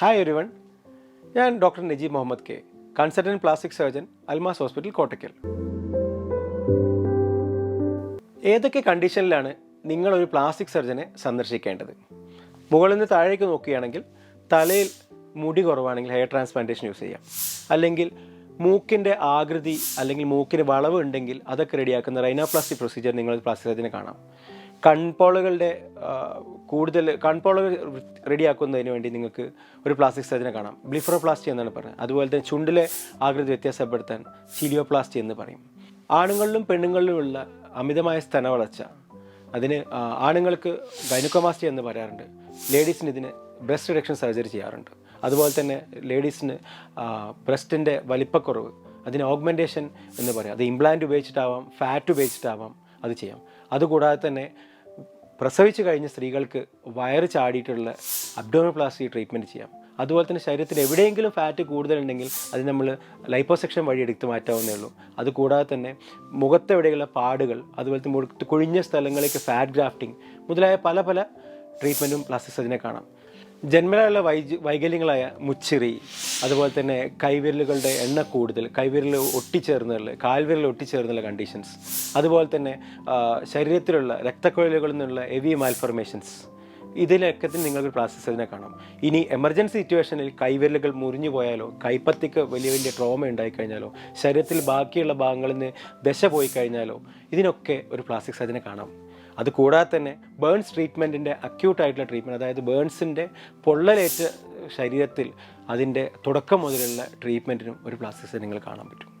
Hi everyone ഞാൻ doctor Najeeb Muhammad K consultant plastic surgeon Almas hospital Kottakkal. ഏതൊക്കെ കണ്ടീഷനിലാണ് നിങ്ങളൊരു പ്ലാസ്റ്റിക് സർജനെ സന്ദർശിക്കേണ്ടത്? മുകളിൽ നിന്ന് താഴേക്ക് നോക്കുകയാണെങ്കിൽ തലയിൽ മുടി കുറവാണെങ്കിൽ ഹെയർ ട്രാൻസ്പ്ലാന്റേഷൻ യൂസ് ചെയ്യാം. അല്ലെങ്കിൽ മൂക്കിന്റെ ആകൃതി അല്ലെങ്കിൽ മൂക്കിന് വളവ് ഉണ്ടെങ്കിൽ അതൊക്കെ റെഡിയാക്കുന്ന റൈനോപ്ലാസ്റ്റിക് പ്രൊസീജിയർ നിങ്ങൾ പ്ലാസ്റ്റിക് സർജനെ കാണാം. കൺപോളകളുടെ കൂടുതൽ കൺപോളുകൾ റെഡിയാക്കുന്നതിന് വേണ്ടി നിങ്ങൾക്ക് ഒരു പ്ലാസ്റ്റിക് സർജനെ കാണാം. ബ്ലിഫറോപ്ലാസ്റ്റി എന്നാണ് പറയുന്നത് അതുപോലെ തന്നെ ചുണ്ടിലെ ആകൃതി വ്യത്യാസപ്പെടുത്താൻ സിലിയോപ്ലാസ്റ്റി എന്ന് പറയും. ആണുങ്ങളിലും പെണ്ണുങ്ങളിലുമുള്ള അമിതമായ സ്തന വളർച്ച അതിന് ആണുങ്ങൾക്ക് ഗൈനക്കോമാസ്റ്റി എന്ന് പറയാറുണ്ട്. ലേഡീസിന് ഇതിന് ബ്രസ്റ്റ് റിഡക്ഷൻ സർജറി ചെയ്യാറുണ്ട്. അതുപോലെ തന്നെ ലേഡീസിന് ബ്രസ്റ്റിന്റെ വലിപ്പക്കുറവ് അതിന് ഓഗ്മെന്റേഷൻ എന്ന് പറയാം. അത് ഇംപ്ലാന്റ് ഉപയോഗിച്ചിട്ടാവാം ഫാറ്റ് ഉപയോഗിച്ചിട്ടാവാം അത് ചെയ്യാം. അതുകൂടാതെ തന്നെ പ്രസവിച്ചു കഴിഞ്ഞ സ്ത്രീകൾക്ക് വയറ് ചാടിയിട്ടുള്ള അബ്ഡോമിനോപ്ലാസ്റ്റി ട്രീറ്റ്മെന്റ് ചെയ്യാം. അതുപോലെ തന്നെ ശരീരത്തിൽ എവിടെയെങ്കിലും ഫാറ്റ് കൂടുതലുണ്ടെങ്കിൽ അത് നമ്മൾ ലൈപ്പോസെക്ഷൻ വഴി എടുത്ത് മാറ്റാവുന്നേ ഉള്ളൂ. അതുകൂടാതെ തന്നെ മുഖത്തെവിടെയുള്ള പാടുകൾ അതുപോലെ മുഖത്ത് കുഴിഞ്ഞ സ്ഥലങ്ങളിലേക്ക് ഫാറ്റ് ഗ്രാഫ്റ്റിംഗ് മുതലായ പല പല ട്രീറ്റ്മെന്റും പ്ലാസ്റ്റിക് സർജനെ കാണാം. ജന്മനായുള്ള വൈജ് വൈകല്യങ്ങളായ മുച്ചിറി അതുപോലെ തന്നെ കൈവിരലുകളുടെ എണ്ണ കൂടുതൽ കൈവിരൽ ഒട്ടിച്ചേർന്നുള്ള കാൽവിരൽ ഒട്ടിച്ചേർന്നുള്ള കണ്ടീഷൻസ് അതുപോലെ തന്നെ ശരീരത്തിലുള്ള രക്തക്കൊഴലുകളിൽ നിന്നുള്ള ഹെവി മാൽഫർമേഷൻസ് ഇതിലൊക്കെ നിങ്ങൾക്ക് പ്ലാസ്റ്റിക് സർജനെ കാണാം. ഇനി എമർജൻസി സിറ്റുവേഷനിൽ കൈവിരലുകൾ മുറിഞ്ഞു പോയാലോ കൈപ്പത്തിക്ക് വലിയ വലിയ ട്രോമ ഉണ്ടായി കഴിഞ്ഞാലോ ശരീരത്തിൽ ബാക്കിയുള്ള ഭാഗങ്ങളിൽ നിന്ന് ദശ പോയി കഴിഞ്ഞാലോ ഇതിനൊക്കെ ഒരു പ്ലാസ്റ്റിക് സർജനെ കാണാം. അത് കൂടാതെ തന്നെ ബേൺസ് ട്രീറ്റ്മെന്റിന്റെ അക്യൂട്ടായിട്ടുള്ള ട്രീറ്റ്മെന്റ് അതായത് ബേൺസിന്റെ പൊള്ളലേറ്റ ശരീരത്തിൽ അതിന്റെ തുടക്കം മുതലുള്ള ട്രീറ്റ്മെന്റിനും ഒരു പ്ലാസ്റ്റിക് സർജൻ നിങ്ങൾ കാണാൻ പറ്റും.